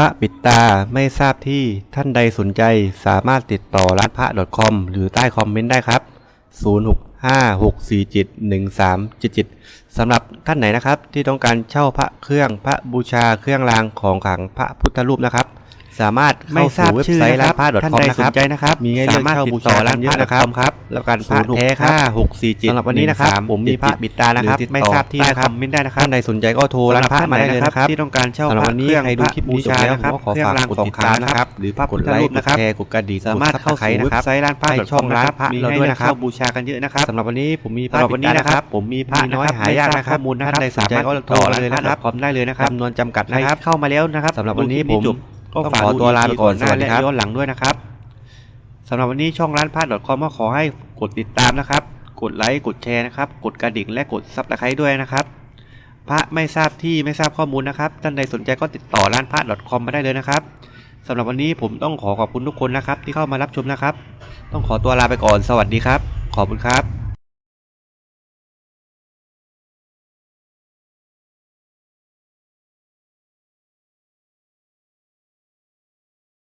พระปิดตาไม่ทราบที่ท่านใดสนใจสามารถติดต่อร้านพระ .com หรือใต้คอมเมนต์ได้ครับ 0656471377สำหรับท่านไหนนะครับที่ต้องการเช่าพระเครื่องพระบูชาเครื่องรางของขลังพระพุทธรูปนะครับ สามารถไม่เข้าทราบสู่เว็บชื่อไซต์นะคร้ารันบพระท่าน .com ใดนะคสรันบใจนะครับ มีให้เลือกสามารถเช่าติบูดต่ชาอกัร้านนเยพอะระนะครับครับ แล้วการพระ06แท้ครับ647สำหรับวันนี้นะครับ ผมมีพระปิดตานะครับ ไม่ทราบที่นะครับท่านใดสนใจก็โทรร้านพระมาได้เลยนะครับ ที่ต้องการเช่าสำหรับพระวันนี้เครื่องใครดูคลิปนี้จบแล้วนะครับผมก็ขอเครื่ฝากรางกดของติดขลัตามงนะครับ หรือพระกพุทดธไลรูค์ปกดนะครับแชร์กดกระดิ่งสามารถเข้าสู่กดเว็บไซต์ร้านพระใต้ช่อง .com ร้านนะครับพระมีเราให้ด้วยเลือกนะครับเช่าบูชากันเยอะนะครับสำหรับวันนี้ผมมีพสำระหรับปิวัดนนี้ตานะนะคครัรับบผมมีพพระระน้อยะครับหายากนะครับข้อมูลนะคท่ารับนใดสนใจก็ติดโทต่รอมาร้านเลยพระนะครับ .com ได้เลยนะครับจำนวนจำกัดใครนะครับเข้ามาแล้วนะครับสำหรับวันนี้ดูคลิปผมจบ ก็ต้องฝากขอดูตัวลาไปก่อนหน้าสวัสดีและครับย้อนหลังด้วยนะครับสำหรับวันนี้ช่องร้านพระ .com ก็ขอให้กดติดตามนะครับ กดไลค์ กดแชร์นะครับ กดกระดิ่งและกดซับสไครต์ด้วยนะครับ พระไม่ทราบที่ไม่ทราบข้อมูลนะครับ ท่านใดสนใจก็ติดต่อร้านพระ .com มาได้เลยนะครับสำหรับวันนี้ผมต้องขอขอบคุณทุกคนนะครับ ที่เข้ามารับชมนะครับ ต้องขอตัวลาไปก่อน สวัสดีครับ ขอบคุณครับ